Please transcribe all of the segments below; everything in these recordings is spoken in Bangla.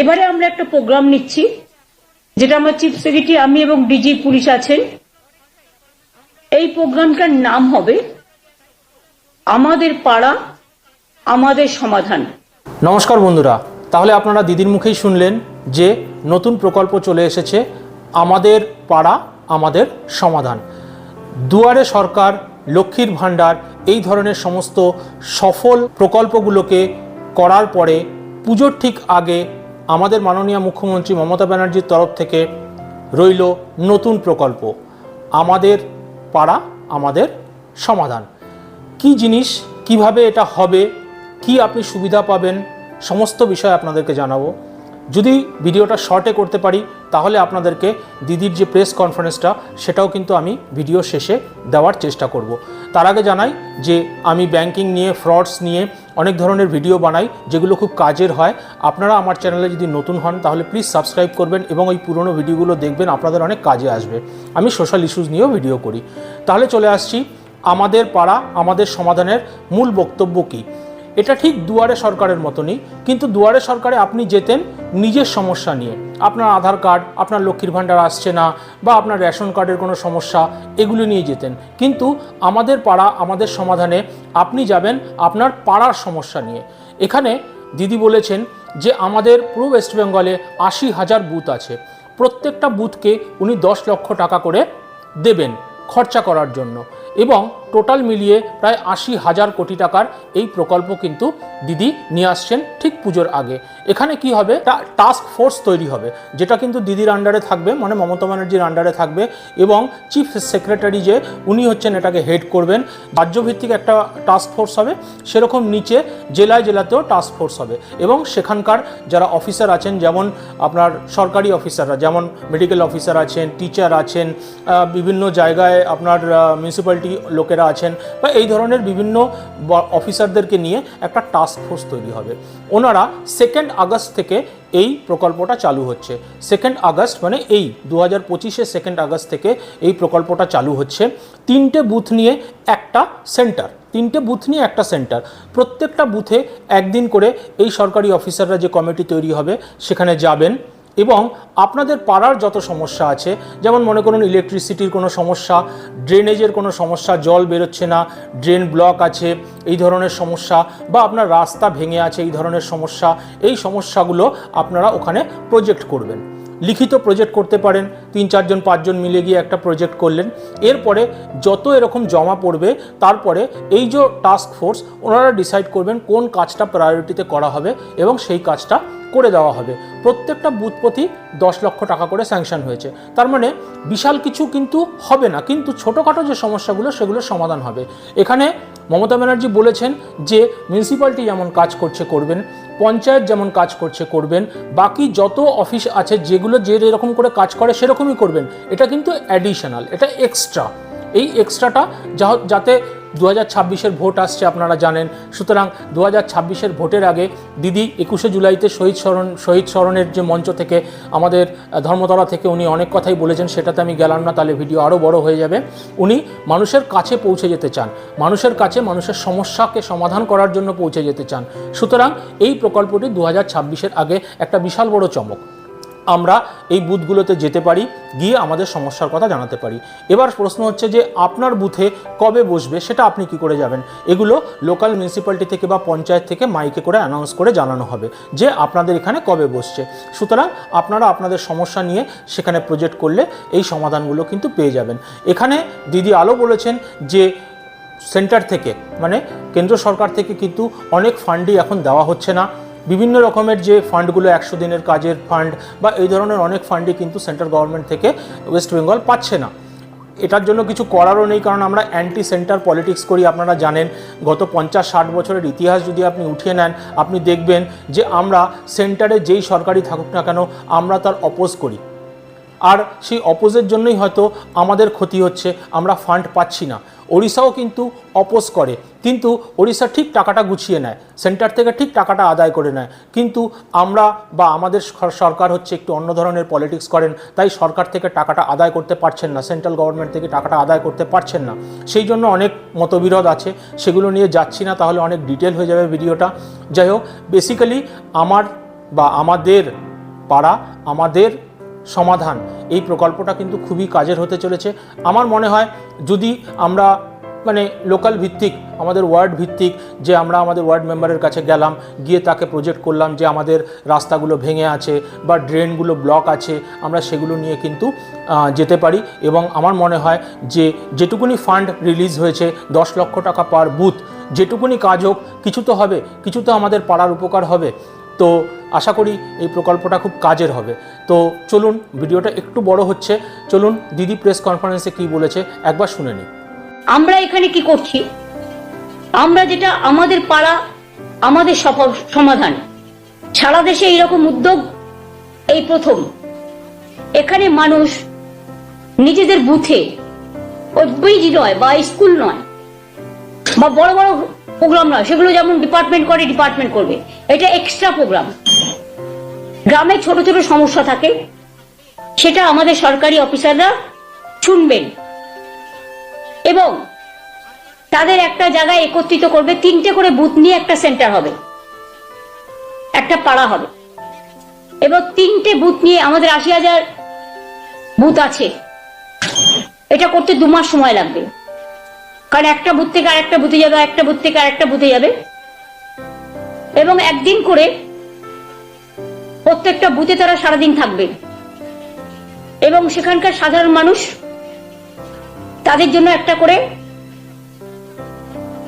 এবারে আমরা একটা প্রোগ্রাম নিচ্ছি, যেটা আমার চিফ সেক্রেটারি আমি এবং ডিজি পুলিশ আছেন। এই প্রোগ্রামটার নাম হবে, আমাদের পাড়া, আমাদের সমাধান। নমস্কার বন্ধুরা, তাহলে আপনারা দিদির মুখেই শুনলেন যে নতুন প্রকল্প চলে এসেছে, আমাদের পাড়া, আমাদের সমাধান। দুয়ারে সরকার, লক্ষ্মীর ভাণ্ডার, এই ধরনের সমস্ত সফল প্রকল্পগুলোকে করার পরে পুজোর ঠিক আগে আমাদের মাননীয় মুখ্যমন্ত্রী মমতা ব্যানার্জির তরফ থেকে রইল নতুন প্রকল্প। আমাদের পাড়া, আমাদের সমাধান। কি জিনিস, কীভাবে এটা হবে, কি আপনি সুবিধা পাবেন, সমস্ত বিষয় আপনাদেরকে জানাব। যদি ভিডিওটা শর্টে করতে পারি, তাহলে আপনাদেরকে দিদির যে প্রেস কনফারেন্সটা, সেটাও কিন্তু আমি ভিডিও শেষে দেওয়ার চেষ্টা করব। তার আগে জানাই যে আমি ব্যাংকিং নিয়ে, ফ্রডস নিয়ে অনেক ধরনের ভিডিও বানাই, যেগুলো খুব কাজের হয়। আপনারা আমার চ্যানেলে যদি নতুন হন, তাহলে প্লিজ সাবস্ক্রাইব করবেন এবং ওই পুরনো ভিডিওগুলো দেখবেন, আপনাদের অনেক কাজে আসবে। আমি সোশ্যাল ইস্যুস নিয়েও ভিডিও করি। তাহলে চলে আসছি, আমাদের পাড়া, আমাদের সমাধানের মূল বক্তব্য কী? এটা ঠিক দুয়ারে সরকারের মতনই, কিন্তু দুয়ারে সরকারে আপনি যেতেন নিজের সমস্যা নিয়ে। আপনার আধার কার্ড, আপনার লক্ষ্মীর ভাণ্ডার আসছে না, বা আপনার রেশন কার্ডের কোনো সমস্যা, এগুলো নিয়ে যেতেন। কিন্তু আমাদের পাড়া, আমাদের সমাধানে আপনি যাবেন আপনার পাড়ার সমস্যা নিয়ে। এখানে দিদি বলেছেন যে আমাদের পুরো ওয়েস্ট বেঙ্গলে আশি হাজার বুথ আছে। প্রত্যেকটা বুথকে উনি দশ লক্ষ টাকা করে দেবেন খরচা করার জন্য। এবং টোটাল মিলিয়ে প্রায় আশি হাজার কোটি টাকার এই প্রকল্প কিন্তু দিদি নিয়ে আসছেন ঠিক পুজোর আগে। এখানে কি হবে? টাস্ক ফোর্স তৈরি হবে, যেটা কিন্তু দিদির আন্ডারে থাকবে মানে মমতা ব্যানার্জির আন্ডারে থাকবে এবং চিফ সেক্রেটারি যে, উনি হচ্ছেন এটাকে হেড করবেন। রাজ্যভিত্তিক একটা টাস্ক ফোর্স হবে, সেরকম নিচে জেলায় জেলাতেও টাস্ক ফোর্স হবে এবং সেখানকার যারা অফিসার আছেন, যেমন আপনার সরকারি অফিসাররা যেমন মেডিকেল অফিসার আছেন টিচার আছেন বিভিন্ন জায়গায় আপনার মিউনিসিপ্যালিটি লোকেরা আছেন বা এই ধরনের বিভিন্ন অফিসারদেরকে নিয়ে একটা টাস্ক ফোর্স তৈরি হবে। ওনারা সেকেন্ড আগস্ট থেকে এই প্রকল্পটা চালু হচ্ছে। সেকেন্ড আগস্ট মানে এই দু হাজার পঁচিশে সেকেন্ড আগস্ট থেকে এই প্রকল্পটা চালু হচ্ছে। তিনটে বুথ নিয়ে একটা সেন্টার তিনটে বুথ নিয়ে একটা সেন্টার প্রত্যেকটা বুথে একদিন করে এই সরকারি অফিসাররা যে কমিটি তৈরি হবে, সেখানে যাবেন। এবং আপনাদের পাড়ার যত সমস্যা আছে, যেমন মনে করুন ইলেকট্রিসিটির কোনো সমস্যা ড্রেনেজের কোনো সমস্যা, জল বেরোচ্ছে না ড্রেন ব্লক আছে, এই ধরনের সমস্যা, বা আপনার রাস্তা ভেঙে আছে, এই ধরনের সমস্যা, এই সমস্যাগুলো আপনারা ওখানে প্রজেক্ট করবেন। লিখিত প্রজেক্ট করতে পারেন, তিন চারজন, পাঁচজন মিলে গিয়ে একটা প্রজেক্ট করলেন। এরপরে যত এরকম জমা পড়বে, তারপরে এই যে টাস্ক ফোর্স ওনারা ডিসাইড করবেন কোন কাজটা প্রায়োরিটিতে করা হবে এবং সেই কাজটা করে দেওয়া হবে। প্রত্যেকটা বুথ প্রতি দশ লক্ষ টাকা করে স্যাংশন হয়েছে। তার মানে বিশাল কিছু কিন্তু হবে না, কিন্তু ছোটোখাটো যে সমস্যাগুলো সেগুলোর সমাধান হবে। এখানে মমতা ব্যানার্জি বলেছেন যে মিউনিসিপ্যালিটি যেমন কাজ করছে, করবেন, পঞ্চায়েত যেমন কাজ করছে, করবেন, বাকি যত অফিস আছে, যেগুলো যে যেরকম করে কাজ করে, সেরকমই করবেন। এটা কিন্তু অ্যাডিশনাল এটা এক্সট্রা এই এক্সট্রাটা যাতে দু হাজার ভোট আসছে, আপনারা জানেন। সুতরাং দু হাজার ভোটের আগে দিদি একুশে জুলাইতে শহীদ স্মরণ, শহীদ স্মরণের যে মঞ্চ থেকে আমাদের ধর্মতলা থেকে উনি অনেক কথাই বলেছেন, সেটাতে আমি গেলাম না, তাহলে ভিডিও আরও বড় হয়ে যাবে। উনি মানুষের কাছে পৌঁছে যেতে চান। মানুষের কাছে মানুষের সমস্যাকে সমাধান করার জন্য পৌঁছে যেতে চান। সুতরাং এই প্রকল্পটি দু হাজার আগে একটা বিশাল বড় চমক। আমরা এই বুথগুলোতে যেতে পারি, গিয়ে আমাদের সমস্যার কথা জানাতে পারি। এবার প্রশ্ন হচ্ছে যে, আপনার বুথে কবে বসবে, সেটা আপনি কি করে যাবেন? এগুলো লোকাল মিউনিসিপ্যালিটি থেকে বা পঞ্চায়েত থেকে মাইকে করে অ্যানাউন্স করে জানানো হবে যে, আপনাদের এখানে কবে বসছে। সুতরাং আপনারা আপনাদের সমস্যা নিয়ে সেখানে প্রজেক্ট করলে এই সমাধানগুলো কিন্তু পেয়ে যাবেন। এখানে দিদি আলো বলেছেন যে সেন্টার থেকে মানে কেন্দ্র সরকার থেকে কিন্তু অনেক ফান্ডই এখন দেওয়া হচ্ছে না। বিভিন্ন রকমের যে ফান্ডগুলো একশো দিনের কাজের ফান্ড বা এই ধরনের অনেক ফান্ডই কিন্তু সেন্ট্রাল গভর্নমেন্ট থেকে ওয়েস্ট বেঙ্গল পাচ্ছে না। এটার জন্য কিছু করারও নেই, কারণ আমরা অ্যান্টি সেন্টার পলিটিক্স করি, আপনারা জানেন। গত পঞ্চাশ ষাট বছরের ইতিহাস যদি আপনি উঠিয়ে নেন, আপনি দেখবেন যে আমরা সেন্টারে যেই সরকারি থাকুক না কেন, আমরা তার অপোজ করি। আর সেই অপোজের জন্যই হয়তো আমাদের ক্ষতি হচ্ছে, আমরা ফান্ড পাচ্ছি না। ওড়িশাও কিন্তু অপোজ করে। কিন্তু ওড়িশা ঠিক টাকাটা গুছিয়ে নেয় সেন্টার থেকে ঠিক টাকাটা আদায় করে নেয়। কিন্তু আমরা বা আমাদের সরকার হচ্ছে একটু অন্য ধরনের পলিটিক্স করেন, তাই সরকার থেকে টাকাটা আদায় করতে পারছেন না সেন্ট্রাল গভর্নমেন্ট থেকে টাকাটা আদায় করতে পারছেন না। সেই জন্য অনেক মতবিরোধ আছে, সেগুলো নিয়ে যাচ্ছি না, তাহলে অনেক ডিটেল হয়ে যাবে ভিডিওটা। যাই হোক বেসিক্যালি আমার বা আমাদের পাড়া, আমাদের সমাধান। এই প্রকল্পটা কিন্তু খুবই কাজের হতে চলেছে। আমার মনে হয় যদি আমরা মানে লোকাল ভিত্তিক, আমাদের ওয়ার্ড ভিত্তিক যে আমরা আমাদের ওয়ার্ড মেম্বারের কাছে গেলাম, গিয়ে তাকে প্রজেক্ট করলাম যে আমাদের রাস্তাগুলো ভেঙে আছে বা ড্রেনগুলো ব্লক আছে, আমরা সেগুলো নিয়ে কিন্তু যেতে পারি। এবং আমার মনে হয় যে যেটুকুনি ফান্ড রিলিজ হয়েছে, দশ লক্ষ টাকা পার বুথ যেটুকুনি কাজ হোক, কিছু তো হবে, কিছু তো আমাদের পাড়ার উপকার হবে। তো আশা করি এই প্রকল্পটা খুব কাজের হবে। তো চলুন, ভিডিওটা একটু বড় হচ্ছে। চলুন, দিদি প্রেস কনফারেন্সে কী বলেছে একবার শুনে নিই। আমরা এখানে কি করছি? আমরা যেটা আমাদের পাড়া, আমাদের সমাধান। সারা দেশে এইরকম উদ্যোগ এই প্রথম। এখানে মানুষ নিজেদের বুথে, ওই নয় বা স্কুল নয়, বা বড় বড় প্রোগ্রাম নয়, সেগুলো যেমন ডিপার্টমেন্ট করে ডিপার্টমেন্ট করবে। এটা এক্সট্রা প্রোগ্রাম গ্রামে ছোট ছোট সমস্যা থাকে, সেটা আমাদের সরকারি অফিসাররা শুনবেন। এবং তাদের একটা জায়গায় একত্রিত করবে, তিনটে করে বুথ নিয়ে একটা সেন্টার হবে। একটা পাড়া হবে। এবং তিনটে বুথ নিয়ে আমাদের আশি হাজার বুথ আছে। এটা করতে দু মাস সময় লাগবে। কারণ একটা বুথ থেকে আরেকটা বুথে যাবে একটা বুথ থেকে আরেকটা বুথে যাবে। এবং একদিন করে প্রত্যেকটা বুথে তারা সারাদিন থাকবে। এবং সেখানকার সাধারণ মানুষ তাদের জন্য একটা করে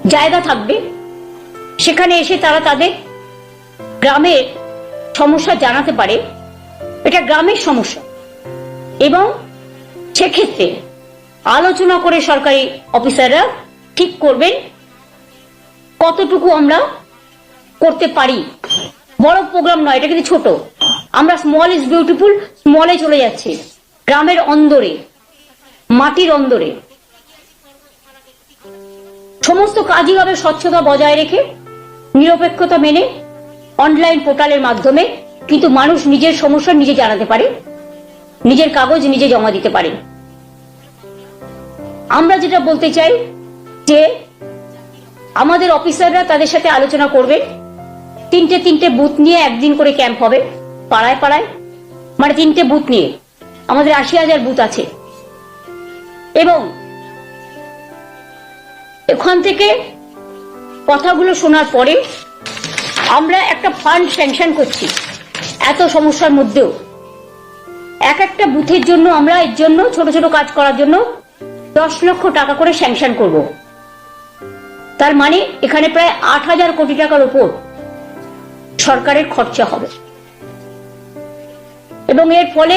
জায়গা থাকবে। সেখানে এসে তারা তাদের গ্রামের সমস্যা জানাতে পারে। এটা গ্রামের সমস্যা। এবং সেক্ষেত্রে আলোচনা করে সরকারি অফিসাররা ঠিক করবেন কতটুকু আমরা করতে পারি। বড় প্রোগ্রাম নয়, এটা কিন্তু ছোট। আমরা স্মল ইজ বিউটিফুল স্মলে চলে যাচ্ছে। গ্রামের অন্দরে, মাটির অন্দরে। সমস্ত কাজই হবে স্বচ্ছতা বজায় রেখে, নিরপেক্ষতা মেনে অনলাইন পোর্টালের মাধ্যমে। কিন্তু মানুষ নিজের সমস্যা নিজে জানাতে পারে, নিজের কাগজ নিজে জমা দিতে পারে। আমরা যেটা বলতে চাই যে আমাদের অফিসাররা তাদের সাথে আলোচনা করবে। তিনটে তিনটে বুথ নিয়ে একদিন করে ক্যাম্প হবে, পাড়ায় পাড়ায়। মানে তিনটে বুথ নিয়ে। আমাদের আশি হাজার বুথ আছে। এবং এখান থেকে কথাগুলো শোনার পরে আমরা একটা ফান্ড স্যাংশন করছি এত সমস্যার মধ্যেও। এক একটা বুথের জন্য আমরা এর জন্য ছোট ছোট কাজ করার জন্য দশ লক্ষ টাকা করে স্যাংশন করব। তার মানে এখানে প্রায় আট হাজার কোটি টাকার উপর সরকারের খরচা হবে। এবং এর ফলে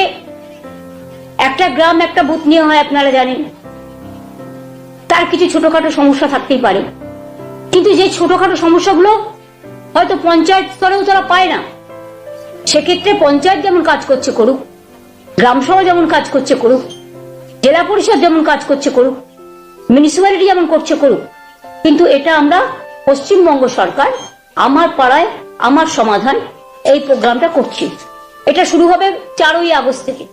একটা গ্রাম, একটা বুথ নিয়ে হয় আপনারা জানেন। তার কিছু ছোটখাটো সমস্যা থাকতেই পারে। কিন্তু যে ছোটখাটো সমস্যাগুলো হয়তো পঞ্চায়েত স্তরেও তারা পায় না। সেক্ষেত্রে পঞ্চায়েত যেমন কাজ করছে করুক, গ্রাম সভা যেমন কাজ করছে করুক জেলা পরিষদ যেমন কাজ করছে করুক মিউনিসিপ্যালিটি যেমন করছে করুক কিন্তু এটা আমরা পশ্চিমবঙ্গ সরকার আমার পাড়ায় আমার সমাধান এই প্রোগ্রামটা করছি। এটা শুরু হবে চারই আগস্ট থেকে।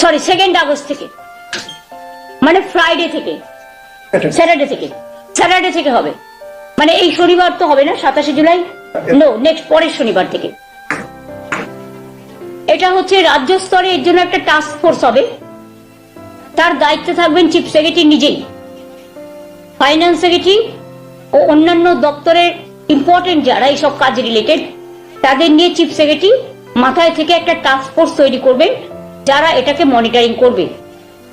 সরি সেকেন্ড আগস্ট থেকে। মানে ফ্রাইডে থেকে। স্যাটারডে থেকে। স্যাটারডে থেকে হবে। মানে এই শনিবার তো হবে না সাতাশে জুলাই? নো নেক্সট পরের শনিবার থেকে। এটা হচ্ছে রাজ্য স্তরে এর জন্য একটা টাস্ক ফোর্স হবে। তার দায়িত্বে থাকবেন চিফ সেক্রেটারি নিজেই। ফাইন্যান্স সেক্রেটারি ও অন্যান্য দপ্তরের ইম্পর্টেন্ট যারা এইসব কাজ রিলেটেড তাদের নিয়ে চিফ সেক্রেটারি মাথায় থেকে একটা টাস্ক ফোর্স তৈরি করবেন, যারা এটাকে মনিটরিং করবে।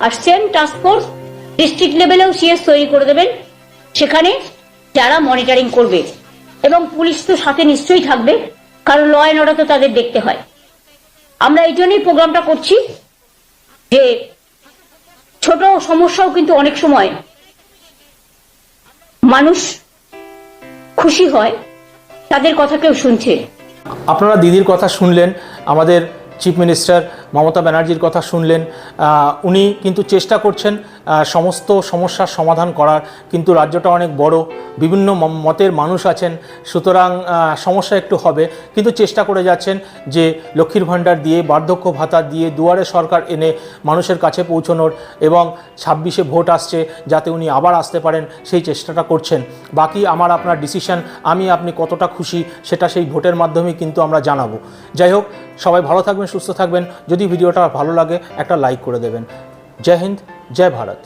আর সেম টাস্ক ফোর্স ডিস্ট্রিক্ট লেভেলেও সিএস তৈরি করে দেবেন, সেখানে যারা মনিটরিং করবে। এবং পুলিশ তো সাথে নিশ্চয়ই থাকবে, কারণ ল অ্যান্ড অর্ডার তো তাদের দেখতে হয়। আমরা এই জন্যই প্রোগ্রামটা করছি যে ছোট সমস্যাও কিন্তু অনেক সময় মানুষ খুশি হয়, তাদের কথা কেউ শুনছে। আপনারা দিদির কথা শুনলেন, আমাদের চিফ মিনিস্টার মমতা ব্যানার্জির কথা শুনলেন। উনি কিন্তু চেষ্টা করছেন সমস্ত সমস্যার সমাধান করার, কিন্তু রাজ্যটা অনেক বড়, বিভিন্ন মতের মানুষ আছেন, সুতরাং সমস্যা একটু হবে। কিন্তু চেষ্টা করে যাচ্ছেন যে লক্ষ্মীর ভাণ্ডার দিয়ে, বার্ধক্য ভাতা দিয়ে দুয়ারে সরকার এনে মানুষের কাছে পৌঁছানোর এবং ছাব্বিশে ভোট আসছে, যাতে উনি আবার আসতে পারেন, সেই চেষ্টাটা করছেন। বাকি আমার আপনার ডিসিশন আমি আপনি কতটা খুশি, সেটা সেই ভোটের মাধ্যমে কিন্তু আমরা জানাব। যাই হোক, সবাই ভালো থাকবেন, সুস্থ থাকবেন। যদি ভিডিওটা ভালো লাগে একটা লাইক করে দেবেন। জয় হিন্দ জয় ভারত।